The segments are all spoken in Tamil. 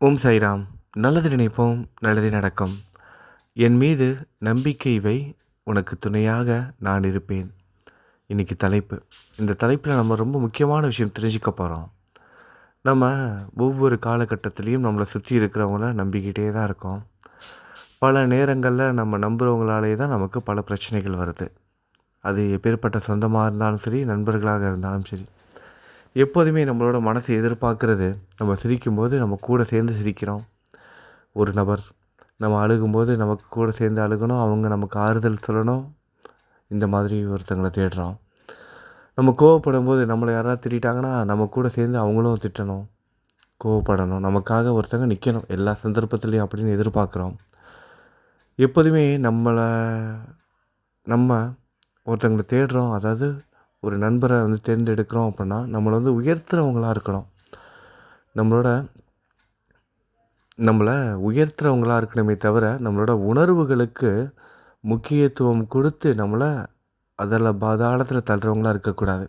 ஓம் சாய்ராம். நல்லது நினைப்போம் நல்லது நடக்கும். என் மீது நம்பிக்கை வை உனக்கு துணையாக நான் இருப்பேன். இன்னைக்கு தலைப்பு. இந்த தலைப்பில் நம்ம ரொம்ப முக்கியமான விஷயம் தெரிஞ்சுக்க போகிறோம் நம்ம ஒவ்வொரு காலகட்டத்திலையும் நம்மளை சுற்றி இருக்கிறவங்கள நம்பிக்கிட்டே தான் இருக்கோம். பல நேரங்களில் நம்ம நம்புகிறவங்களாலே தான் நமக்கு பல பிரச்சனைகள் வருது. அது எப்பேற்பட்ட சொந்தமாக இருந்தாலும் சரி நண்பர்களாக இருந்தாலும் சரி. எப்போதுமே நம்மளோட மனசு எதிர்பார்க்கறது. நம்ம சிரிக்கும்போது நம்ம கூட சேர்ந்து சிரிக்கிறோம். ஒரு நபர் நம்ம அழுகும்போது நமக்கு கூட சேர்ந்து அழுகணும். அவங்க நமக்கு ஆறுதல் சொல்லணும். இந்த மாதிரி ஒருத்தங்களை தேடுறோம். நம்ம கோவப்படும்போது நம்மளை யாராவது திட்டாங்கன்னா நம்ம கூட சேர்ந்து அவங்களும் திட்டணும். கோவப்படணும். நமக்காக ஒருத்தங்க நிற்கணும் எல்லா சந்தர்ப்பத்துலேயும் அப்படின்னு எதிர்பார்க்குறோம். எப்போதுமே நம்மளை நம்ம ஒருத்தங்களை தேடுறோம். அதாவது ஒரு நண்பரை வந்து தேர்ந்தெடுக்கிறோம் அப்படின்னா நம்மளை வந்து உயர்த்துறவங்களா இருக்கணும். நம்மளோட நம்மளை உயர்த்துறவங்களா இருக்கணுமே தவிர நம்மளோட உணர்வுகளுக்கு முக்கியத்துவம் கொடுத்து நம்மளை அதில் பாதாளத்தில் தள்ளுறவங்களா இருக்கக்கூடாது.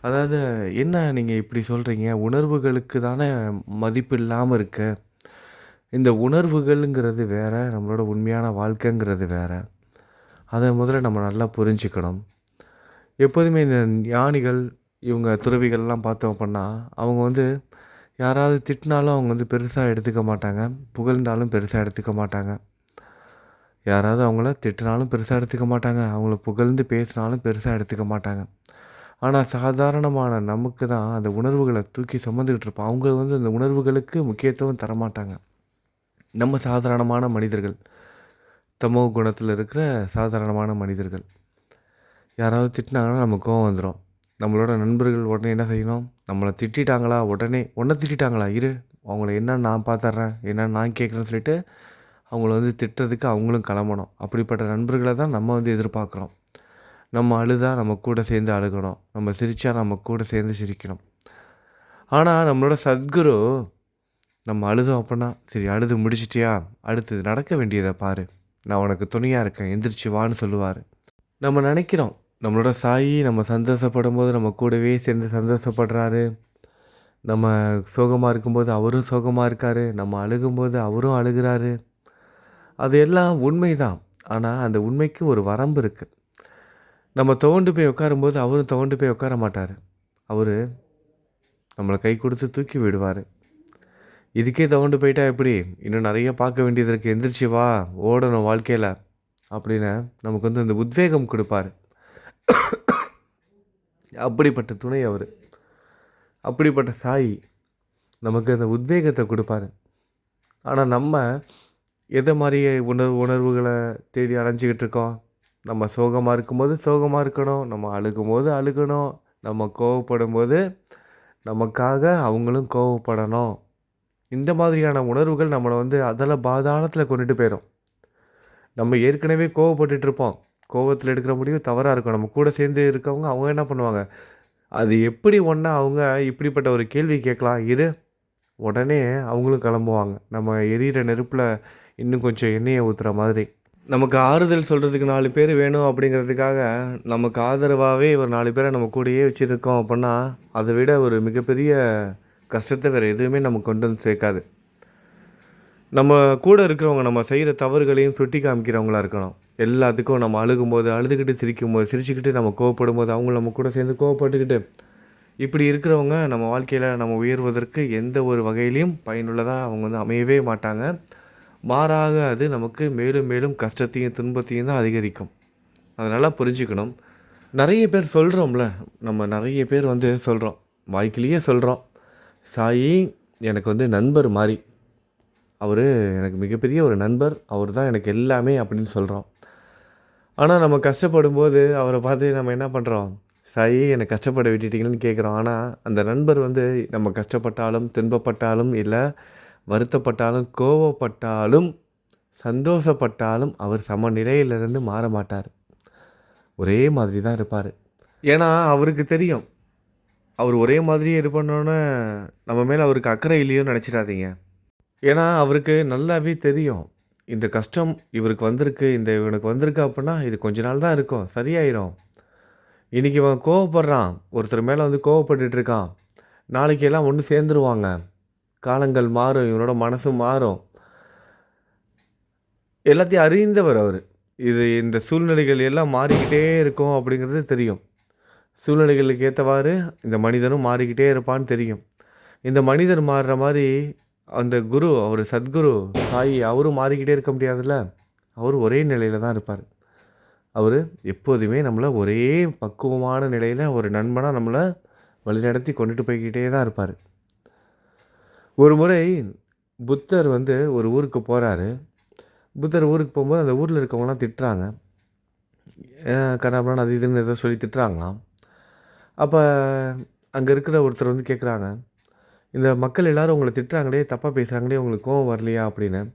அதாவது என்ன நீங்கள் இப்படி சொல்கிறீங்க உணர்வுகளுக்கு தானே மதிப்பு இல்லாமல் இருக்கு. இந்த உணர்வுகள்ங்கிறது வேறு நம்மளோட உண்மையான வாழ்க்கைங்கிறது வேறு. அதை முதல்ல நம்ம நல்லா புரிஞ்சுக்கணும். எப்போதுமே இந்த ஞானிகள் இவங்க துறவிகள்லாம் பார்த்தோம் அப்படின்னா அவங்க வந்து யாராவது திட்டினாலும் அவங்க வந்து பெருசாக எடுத்துக்க மாட்டாங்க. புகழ்ந்தாலும் பெருசாக எடுத்துக்க மாட்டாங்க. யாராவது அவங்கள திட்டினாலும் பெருசாக எடுத்துக்க மாட்டாங்க. அவங்கள புகழ்ந்து பேசினாலும் பெருசாக எடுத்துக்க மாட்டாங்க. ஆனால் சாதாரணமான நமக்கு தான் அந்த உணர்வுகளை தூக்கி சுமந்துக்கிட்டு இருப்போம். அவங்க வந்து அந்த உணர்வுகளுக்கு முக்கியத்துவம் தரமாட்டாங்க. நம்ம சாதாரணமான மனிதர்கள் தமோ குணத்தில் இருக்கிற சாதாரணமான மனிதர்கள். யாராவது திட்டினாங்கன்னா நம்ம கோவம் வந்துடும் நம்மளோட நண்பர்கள் உடனே என்ன செய்யணும்? நம்மளை திட்டாங்களா உடனே உன்னை திட்டிட்டாங்களா? இரு அவங்கள என்ன நான் பார்த்துட்றேன்? என்ன நான் கேட்குறேன்னு சொல்லிட்டு அவங்கள வந்து திட்டுறதுக்கு அவங்களும் கிளம்பணும். அப்படிப்பட்ட நண்பர்களை தான் நம்ம வந்து எதிர்பார்க்குறோம். நம்ம அழுதா நம்ம கூட சேர்ந்து அழுகணும். நம்ம சிரித்தா நம்ம கூட சேர்ந்து சிரிக்கணும். ஆனால் நம்மளோட சத்குரு நம்ம அழுதோம் அப்படின்னா சரி அழுது முடிச்சிட்டியா? அடுத்தது நடக்க வேண்டியதை பாரு. நான் உனக்கு துணையாக இருக்கேன். எந்திரிச்சு வான்னு சொல்லுவார். நம்ம நினைக்கிறோம் நம்மளோட சாயி நம்ம சந்தோஷப்படும் போது நம்ம கூடவே சேர்ந்து சந்தோஷப்படுறாரு. நம்ம சோகமாக இருக்கும்போது அவரும் சோகமாக இருக்கார். நம்ம அழுகும்போது அவரும் அழுகிறாரு. அது எல்லாம் உண்மை தான் ஆனால் அந்த உண்மைக்கு ஒரு வரம்பு இருக்குது நம்ம துவண்டு போய் உட்காரும்போது அவரும் துவண்டு போய் உட்கார மாட்டார். அவர் நம்மளை கை கொடுத்து தூக்கி விடுவார். இதுக்கே துவண்டு போயிட்டா எப்படி? இன்னும் நிறைய பார்க்க வேண்டியது இருக்குது எந்திரிச்சு வா ஓடணும் வாழ்க்கையில் அப்படின்னு நமக்கு வந்து அந்த உத்வேகம் கொடுப்பாரு. அப்படிப்பட்ட துணை அவர். அப்படிப்பட்ட சாய் நமக்கு அந்த உத்வேகத்தை கொடுப்பாரு. ஆனால் நம்ம எதை மாதிரி உணர்வு உணர்வுகளை தேடி அலைஞ்சிக்கிட்டு இருக்கோம்? நம்ம சோகமாக இருக்கும்போது சோகமாக இருக்கணும். நம்ம அழுகும்போது அழுகணும். நம்ம கோவப்படும் போது நமக்காக அவங்களும் கோவப்படணும். இந்த மாதிரியான உணர்வுகள் நம்மளை வந்து அதில் பாதாளத்தில் கொண்டுட்டு போயிடும் நம்ம ஏற்கனவே கோவப்பட்டுட்ருப்போம் கோபத்தில் எடுக்கிற முடிவு தவறாக இருக்கும். நம்ம கூட சேர்ந்து இருக்கவங்க அவங்க என்ன பண்ணுவாங்க? அது எப்படி ஒன்றா அவங்க இப்படிப்பட்ட ஒரு கேள்வி கேட்கலாம்? இரு. உடனே அவங்களும் கிளம்புவாங்க. நம்ம எரியிற நெருப்பில் இன்னும் கொஞ்சம் எண்ணெயை ஊற்றுற மாதிரி. நமக்கு ஆறுதல் சொல்கிறதுக்கு நாலு பேர் வேணும் அப்படிங்கிறதுக்காக நமக்கு ஆதரவாகவே ஒரு நாலு பேரை நம்ம கூடயே வச்சுருக்கோம் அப்படின்னா அதை விட ஒரு மிகப்பெரிய கஷ்டத்தை வேறு எதுவுமே நம்ம கொண்டு வந்து சேர்க்காது. நம்ம கூட இருக்கிறவங்க நம்ம செய்கிற தவறுகளையும் சுட்டி காமிக்கிறவங்களா இருக்கணும். எல்லாத்துக்கும் நம்ம அழுகும்போது அழுதுகிட்டு சிரிக்கும்போது சிரிச்சுக்கிட்டு நம்ம கோவப்படும் போது அவங்க நம்ம கூட சேர்ந்து கோவப்பட்டுக்கிட்டு இப்படி இருக்கிறவங்க நம்ம வாழ்க்கையில் நம்ம உயர்வதற்கு எந்த ஒரு வகையிலையும் பயனுள்ளதாக அவங்க வந்து அமையவே மாட்டாங்க. மாறாக அது நமக்கு மேலும் மேலும் கஷ்டத்தையும் துன்பத்தையும் தான் அதிகரிக்கும். அதனால் புரிஞ்சுக்கணும். நிறைய பேர் சொல்கிறோம்ல நம்ம நிறைய பேர் வந்து சொல்கிறோம் வாய்க்கிலேயே சொல்கிறோம் சாயி எனக்கு வந்து நண்பர் மாதிரி அவர் எனக்கு மிகப்பெரிய ஒரு நண்பர். அவர் தான் எனக்கு எல்லாமே அப்படின்னு சொல்கிறோம் ஆனால் நம்ம கஷ்டப்படும் போது அவரை பார்த்து நம்ம என்ன பண்ணுறோம் சாயி என்னை கஷ்டப்பட விட்டுட்டீங்கன்னு கேட்குறோம் ஆனால் அந்த நண்பர் வந்து நம்ம கஷ்டப்பட்டாலும் துன்பப்பட்டாலும் இல்லை வருத்தப்பட்டாலும் கோவப்பட்டாலும் சந்தோஷப்பட்டாலும் அவர் சமநிலையிலிருந்து மாற மாட்டார். ஒரே மாதிரி தான் இருப்பார். ஏன்னா அவருக்கு தெரியும். அவர் ஒரே மாதிரியே இது பண்ணோன்னே நம்ம மேலே அவருக்கு அக்கறை இல்லையோன்னு நினச்சிடாதீங்க. ஏன்னா அவருக்கு நல்லாவே தெரியும். இந்த கஷ்டம் இவருக்கு வந்திருக்கு இந்த இவனுக்கு வந்திருக்கு அப்படின்னா இது கொஞ்ச நாள் தான் இருக்கும். சரியாயிரும். இன்றைக்கி இவன் கோவப்படுறான். ஒருத்தர் மேலே வந்து கோவப்பட்டுட்டு இருக்கான் நாளைக்கு எல்லாம் ஒன்று சேர்ந்துருவாங்க. காலங்கள் மாறும் இவனோட மனசும் மாறும். எல்லாத்தையும் அறிந்தவர் அவர். இது இந்த சூழ்நிலைகள் எல்லாம் மாறிக்கிட்டே இருக்கும் அப்படிங்கிறது தெரியும். சூழ்நிலைகளுக்கு ஏற்றவாறு இந்த மனிதனும் மாறிக்கிட்டே இருப்பான்னு தெரியும். இந்த மனிதர் மாறுற மாதிரி அந்த குரு அவர் சத்குரு சாயி அவரும் மாறிக்கிட்டே இருக்க முடியாதுல்ல? அவர் ஒரே நிலையில் தான் இருப்பார். அவர் எப்போதுமே நம்மளை ஒரே பக்குவமான நிலையில் ஒரு நண்பனாக நம்மளை வழிநடத்தி கொண்டுட்டு போய்க்கிட்டே தான் இருப்பார். ஒரு முறை புத்தர் வந்து ஒரு ஊருக்கு போகிறாரு புத்தர் ஊருக்கு போகும்போது அந்த ஊரில் இருக்கவங்களாம் திட்டுறாங்க. கண்ணாபுரம் அது இதுன்னு ஏதோ சொல்லி திட்டுறாங்களாம். அப்போ அங்கே இருக்கிற ஒருத்தர் வந்து கேட்குறாங்க இந்த மக்கள் எல்லோரும் உங்களை திட்டுறாங்களே தப்பாக பேசுகிறாங்களே உங்களுக்கு கோவம் வரலையா அப்படின்னு.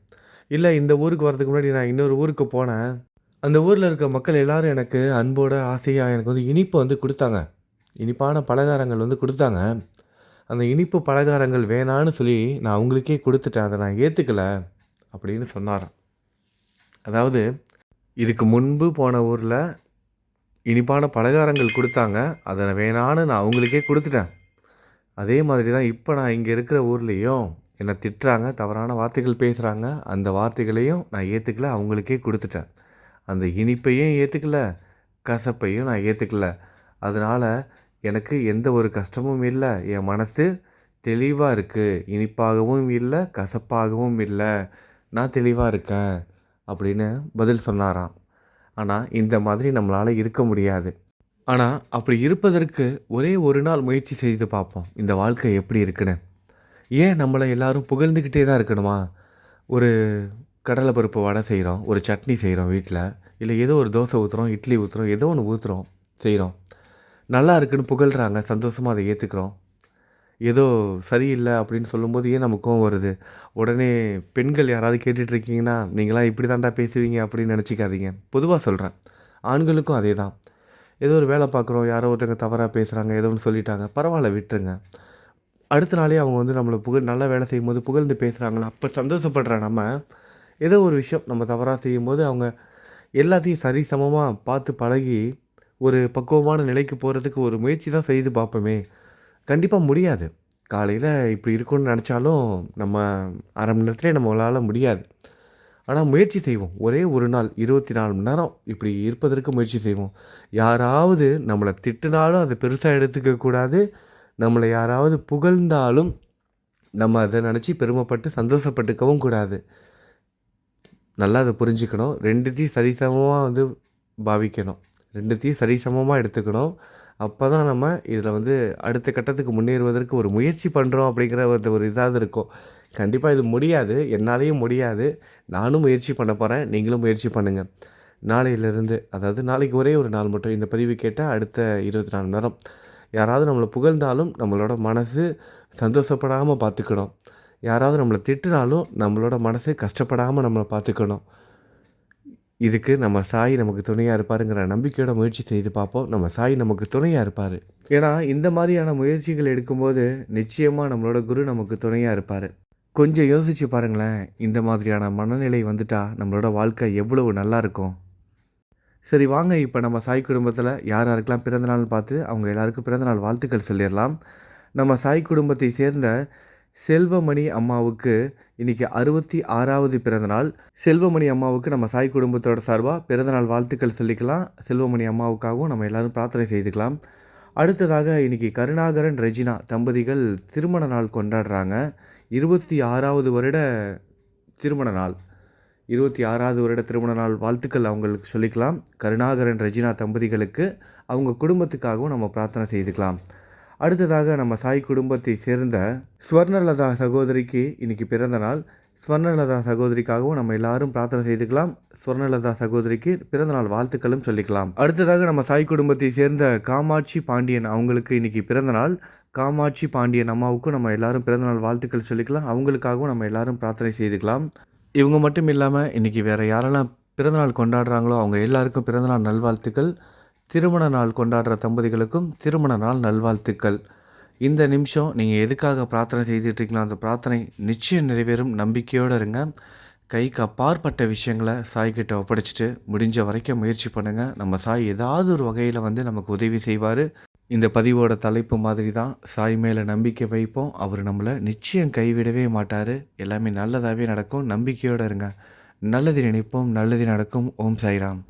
இல்லை இந்த ஊருக்கு வரதுக்கு முன்னாடி நான் இன்னொரு ஊருக்கு போனேன். அந்த ஊரில் இருக்க மக்கள் எல்லாரும் எனக்கு அன்போட ஆசையாக எனக்கு வந்து இனிப்பு வந்து கொடுத்தாங்க. இனிப்பான பலகாரங்கள் வந்து கொடுத்தாங்க. அந்த இனிப்பு பலகாரங்கள் வேணான்னு சொல்லி நான் அவங்களுக்கே கொடுத்துட்டேன். அதை நான் ஏற்றுக்கல அப்படின்னு சொன்னாராம். அதாவது இதுக்கு முன்பு போன ஊரில் இனிப்பான பலகாரங்கள் கொடுத்தாங்க. அதை வேணான்னு நான் அவங்களுக்கே கொடுத்துட்டேன். அதே மாதிரி தான் இப்போ நான் இங்கே இருக்கிற ஊர்லேயும் என்னை திட்டுறாங்க தவறான வார்த்தைகள் பேசுகிறாங்க அந்த வார்த்தைகளையும் நான் ஏற்றுக்கல அவங்களுக்கே கொடுத்துட்டேன். அந்த இனிப்பையும் ஏற்றுக்கல கசப்பையும் நான் ஏற்றுக்கல அதனால் எனக்கு எந்த ஒரு கஷ்டமும் இல்லை. என் மனசு தெளிவாக இருக்குது இனிப்பாகவும் இல்லை கசப்பாகவும் இல்லை. நான் தெளிவாக இருக்கேன் அப்படின்னு பதில் சொன்னாராம். ஆனால் இந்த மாதிரி நம்மளால் இருக்க முடியாது. ஆனால் அப்படி இருப்பதற்கு ஒரே ஒரு நாள் முயற்சி செய்து பார்ப்போம். இந்த வாழ்க்கை எப்படி இருக்குன்னு. ஏன் நம்மளை எல்லோரும் புகழ்ந்துக்கிட்டே தான் இருக்கணுமா? ஒரு கடலை பருப்பு வடை செய்கிறோம் ஒரு சட்னி செய்கிறோம் வீட்டில் இல்லை ஏதோ ஒரு தோசை ஊற்றுறோம் இட்லி ஊற்றுறோம் ஏதோ ஒன்று ஊற்றுறோம் செய்கிறோம் நல்லா இருக்குன்னு புகழ்கிறாங்க சந்தோஷமாக அதை ஏற்றுக்கிறோம் ஏதோ சரியில்லை அப்படின்னு சொல்லும்போது ஏன் நமக்கு கோவம் வருது? உடனே பெண்கள் யாராவது கேட்டுட்ருக்கீங்கன்னா நீங்களாம் இப்படி தாண்டா பேசுவீங்க அப்படின்னு நினச்சிக்காதீங்க. பொதுவாக சொல்கிறேன் ஆண்களுக்கும் அதே தான் ஏதோ ஒரு வேலை பார்க்குறோம் யாரோ ஒருத்தங்க தவறாக பேசுகிறாங்க ஏதோ ஒன்று சொல்லிட்டாங்க பரவாயில்ல விட்டுருங்க. அடுத்த நாளே அவங்க வந்து நம்மளை புகழ் நல்லா வேலை செய்யும்போது புகழ்ந்து பேசுகிறாங்களா அப்போ சந்தோஷப்படுற நம்ம. ஏதோ ஒரு விஷயம் நம்ம தவறாக செய்யும்போது அவங்க எல்லாத்தையும் சரிசமமாக பார்த்து பழகி ஒரு பக்குவமான நிலைக்கு போகிறதுக்கு ஒரு முயற்சி தான் செய்து பார்ப்போமே. கண்டிப்பாக முடியாது. காலையில் இப்படி இருக்கும்னு நினச்சாலும் நம்ம அரை மணி நேரத்துலேயே நம்மளால் முடியாது. ஆனால் முயற்சி செய்வோம். ஒரே ஒரு நாள் இருபத்தி நாலு மணி நேரம் இப்படி இருப்பதற்கு முயற்சி செய்வோம். யாராவது நம்மளை திட்டினாலும் அதை பெருசாக எடுத்துக்க கூடாது. நம்மளை யாராவது புகழ்ந்தாலும் நம்ம அதை நினச்சி பெருமைப்பட்டு சந்தோஷப்பட்டுக்கவும் கூடாது. நல்லா அதை புரிஞ்சுக்கணும். ரெண்டுத்தையும் சரிசமமாக வந்து பாவிக்கணும். ரெண்டுத்தையும் சரிசமமாக எடுத்துக்கணும். அப்போ தான் நம்ம இதில் வந்து அடுத்த கட்டத்துக்கு முன்னேறுவதற்கு ஒரு முயற்சி பண்ணுறோம் அப்படிங்கிற ஒரு ஒரு இதாவது இருக்கும். கண்டிப்பாக இது முடியாது. என்னாலேயும் முடியாது. நானும் முயற்சி பண்ண போகிறேன் நீங்களும் முயற்சி பண்ணுங்கள் நாளையிலேருந்து அதாவது நாளைக்கு ஒரே ஒரு நாள் மட்டும் இந்த பதிவு கேட்டால் அடுத்த இருபத்தி நாலு நேரம். யாராவது நம்மளை புகழ்ந்தாலும் நம்மளோட மனசு சந்தோஷப்படாமல் பார்த்துக்கணும். யாராவது நம்மளை திட்டினாலும் நம்மளோட மனசு கஷ்டப்படாமல் நம்மளை பார்த்துக்கணும். இதுக்கு நம்ம சாய் நமக்கு துணையாக இருப்பாருங்கிற நம்பிக்கையோட முயற்சி செய்து பார்ப்போம். நம்ம சாய் நமக்கு துணையாக இருப்பார். ஏன்னா இந்த மாதிரியான முயற்சிகள் எடுக்கும்போது நிச்சயமாக நம்மளோட குரு நமக்கு துணையாக இருப்பார். கொஞ்சம் யோசிச்சு பாருங்களேன் இந்த மாதிரியான மனநிலை வந்துட்டா நம்மளோட வாழ்க்கை எவ்வளவு நல்லா இருக்கும். சரி வாங்க இப்போ நம்ம சாய் குடும்பத்தில் யார் யாருக்கெல்லாம் பிறந்தநாள் பார்த்து அவங்க எல்லாருக்கும் பிறந்தநாள் வாழ்த்துக்கள் சொல்லிடலாம். நம்ம சாய் குடும்பத்தை சேர்ந்த செல்வமணி அம்மாவுக்கு இன்றைக்கி அறுபத்தி ஆறாவது பிறந்தநாள் செல்வமணி அம்மாவுக்கு நம்ம சாய் குடும்பத்தோட சார்பாக பிறந்தநாள் வாழ்த்துக்கள் சொல்லிக்கலாம். செல்வமணி அம்மாவுக்காகவும் நம்ம எல்லோரும் பிரார்த்தனை செய்துக்கலாம். அடுத்ததாக இன்றைக்கி கருணாகரன் ரெஜினா தம்பதிகள் திருமண நாள் கொண்டாடுறாங்க. இருபத்தி ஆறாவது வருட திருமண நாள். இருபத்தி ஆறாவது வருட திருமண நாள் வாழ்த்துக்கள் அவங்களுக்கு சொல்லிக்கலாம். கருணாகரன் ரெஜினா தம்பதிகளுக்கு அவங்க குடும்பத்துக்காகவும் நம்ம பிரார்த்தனை செய்துக்கலாம். அடுத்ததாக நம்ம சாய் குடும்பத்தை சேர்ந்த ஸ்வர்ணலதா சகோதரிக்கு இன்றைக்கி பிறந்த நாள். ஸ்வர்ணலதா சகோதரிக்காகவும் நம்ம எல்லாரும் பிரார்த்தனை செய்துக்கலாம். ஸ்வர்ணலதா சகோதரிக்கு பிறந்தநாள் வாழ்த்துக்களும் சொல்லிக்கலாம். அடுத்ததாக நம்ம சாய் குடும்பத்தை சேர்ந்த காமாட்சி பாண்டியன் அவங்களுக்கு இன்றைக்கி பிறந்த நாள். காமாட்சி பாண்டியன் அம்மாவுக்கும் நம்ம எல்லாரும் பிறந்தநாள் வாழ்த்துக்கள் சொல்லிக்கலாம். அவங்களுக்காகவும் நம்ம எல்லாரும் பிரார்த்தனை செய்துக்கலாம். இவங்க மட்டும் இல்லாமல் இன்றைக்கி வேறு யாரெல்லாம் பிறந்தநாள் கொண்டாடுறாங்களோ அவங்க எல்லாருக்கும் பிறந்தநாள் நல்வாழ்த்துக்கள். திருமண நாள் கொண்டாடுற தம்பதிகளுக்கும் திருமண நாள் நல்வாழ்த்துக்கள். இந்த நிமிஷம் நீங்கள் எதுக்காக பிரார்த்தனை செய்துட்ருக்கீங்களோ அந்த பிரார்த்தனை நிச்சயம் நிறைவேறும். நம்பிக்கையோடு இருங்க. கைக்கு அப்பாற்பட்ட விஷயங்களை சாய்கிட்ட ஒப்படைச்சிட்டு முடிஞ்ச வரைக்கும் முயற்சி பண்ணுங்கள் நம்ம சாய் ஏதாவது ஒரு வகையில் வந்து நமக்கு உதவி செய்வார். இந்த பதிவோட தலைப்பு மாதிரி தான் சாய் மேலே நம்பிக்கை வைப்போம். அவர் நம்மளை நிச்சயம் கைவிடவே மாட்டார். எல்லாமே நல்லதாகவே நடக்கும். நம்பிக்கையோடு இருங்க. நல்லது நினைப்போம் நல்லது நடக்கும். ஓம் சாய்ராம்.